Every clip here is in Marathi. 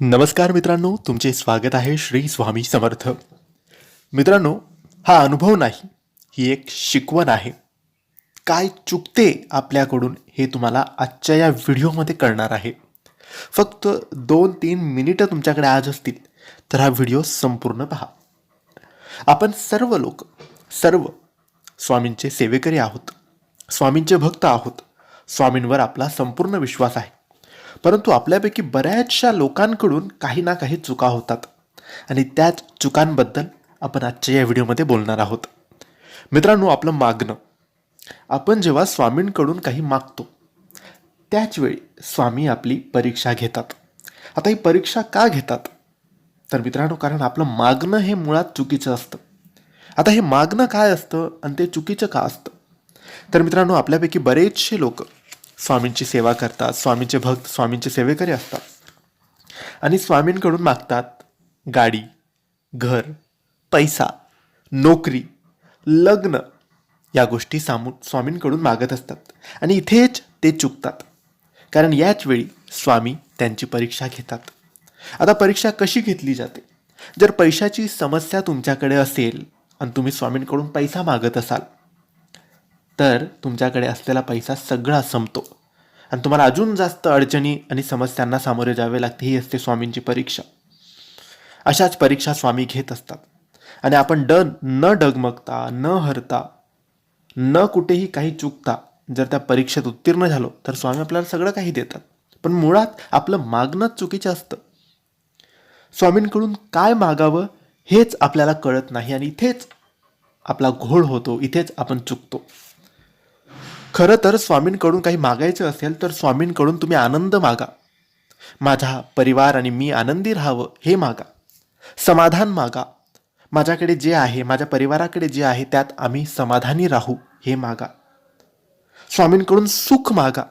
नमस्कार मित्रांनो तुमचे स्वागत आहे श्री स्वामी समर्थ. मित्रांनो हा अनुभव नाही ही एक शिकवण आहे. काय चुकते आपल्याकडून हे तुम्हाला आजच्या या व्हिडिओमध्ये कळणार आहे. फक्त दोन तीन मिनिटं तुमच्याकडे आज असतील तर हा व्हिडिओ संपूर्ण पहा. आपण सर्व लोक सर्व स्वामींचे सेवेकरी आहोत स्वामींचे भक्त आहोत स्वामींवर आपला संपूर्ण विश्वास आहे. परंतु आपल्यापैकी बऱ्याचशा लोकांकडून काही ना काही चुका होतात. आणि त्याच चुकांबद्दल आपण आजच्या या व्हिडिओमध्ये बोलणार आहोत. मित्रांनो आपलं मागणं. आपण जेव्हा स्वामींकडून काही मागतो त्याचवेळी स्वामी आपली परीक्षा घेतात. आता ही परीक्षा का घेतात? तर मित्रांनो कारण आपलं मागणं हे मुळात चुकीचं असतं. आता हे मागणं काय असतं आणि ते चुकीचं का असतं? तर मित्रांनो आपल्यापैकी बरेचसे लोक स्वामींची सेवा करतात स्वामींचे भक्त स्वामींचे सेवेकरी असतात. आणि स्वामींकडून मागतात गाडी घर पैसा नोकरी लग्न या गोष्टी सामू स्वामींकडून मागत असतात. आणि इथेच ते चुकतात. कारण याच वेळी स्वामी त्यांची परीक्षा घेतात. आता परीक्षा कशी घेतली जाते? जर पैशाची समस्या तुमच्याकडे असेल आणि तुम्ही स्वामींकडून पैसा मागत असाल तर तुमच्याकडे असलेला पैसा सगळा संपतो. आणि तुम्हाला अजून जास्त अडचणी आणि समस्यांना सामोरे जावे लागते ही असते स्वामींची परीक्षा. अशाच परीक्षा स्वामी घेत असतात. आणि आपण ड न डगमगता न हरता न कुठेही काही चुकता जर त्या परीक्षेत उत्तीर्ण झालो तर स्वामी आपल्याला सगळं काही देतात. पण मुळात आपलं मागणंच चुकीचं असतं. स्वामींकडून काय मागावं हेच आपल्याला कळत नाही आणि इथेच आपला घोळ होतो इथेच आपण चुकतो. खरं तर स्वामींकडून काही मागायचं असेल तर स्वामींकडून तुम्ही आनंद मागा. माझा परिवार आणि मी आनंदी राहावं हे मागा. समाधान मागा. माझ्याकडे जे आहे माझ्या परिवाराकडे जे आहे त्यात आम्ही समाधानी राहू हे मागा. स्वामींकडून सुख मागा.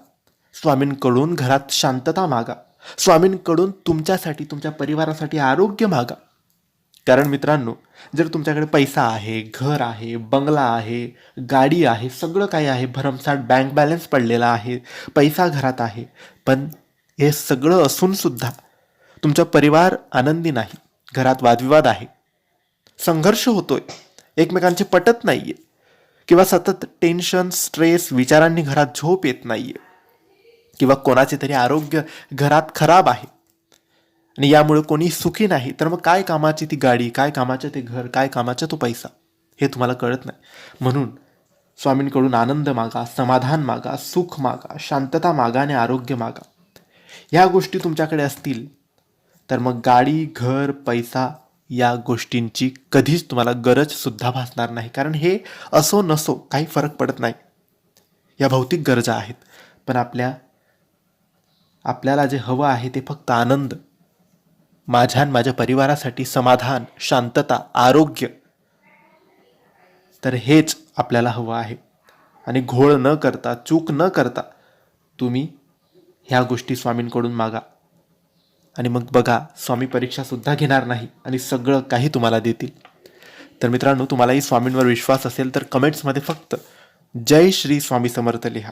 स्वामींकडून घरात शांतता मागा. स्वामींकडून तुमच्यासाठी तुमच्या परिवारासाठी आरोग्य मागा. कारण मित्रांनो जर तुमच्याकडे पैसा आहे घर आहे बंगला आहे गाडी आहे सगळं काही आहे भरमसाठ बँक बॅलन्स पडलेला आहे पैसा घरात आहे पण हे सगळं असूनसुद्धा तुमचा परिवार आनंदी नाही घरात वादविवाद आहे संघर्ष होतोय एकमेकांचे पटत नाहीये किंवा सतत टेन्शन स्ट्रेस विचारांनी घरात झोप येत नाहीये किंवा कोणाचे तरी आरोग्य घरात खराब आहे आणि यामुळे कोणी सुखी नाही तर मग काय कामाची ती गाडी काय कामाचं ते घर काय कामाचा तो पैसा? हे तुम्हाला कळत नाही. म्हणून स्वामींकडून आनंद मागा समाधान मागा सुख मागा शांतता मागा आणि आरोग्य मागा. ह्या गोष्टी तुमच्याकडे असतील तर मग गाडी घर पैसा या गोष्टींची कधीच तुम्हाला गरजसुद्धा भासणार नाही. कारण हे असो नसो काही फरक पडत नाही. या भौतिक गरजा आहेत पण आपल्या आपल्याला जे हवं आहे ते फक्त आनंद. माझ्या आणि माझ्या परिवारासाठी समाधान शांतता आरोग्य. तर हेच आपल्याला हवं आहे. आणि घोळ न करता चूक न करता तुम्ही ह्या गोष्टी स्वामींकडून मागा. आणि मग बघा स्वामी परीक्षासुद्धा घेणार नाही आणि सगळं काही तुम्हाला देतील. तर मित्रांनो तुम्हालाही स्वामींवर विश्वास असेल तर कमेंट्समध्ये फक्त जय श्री स्वामी समर्थ लिहा.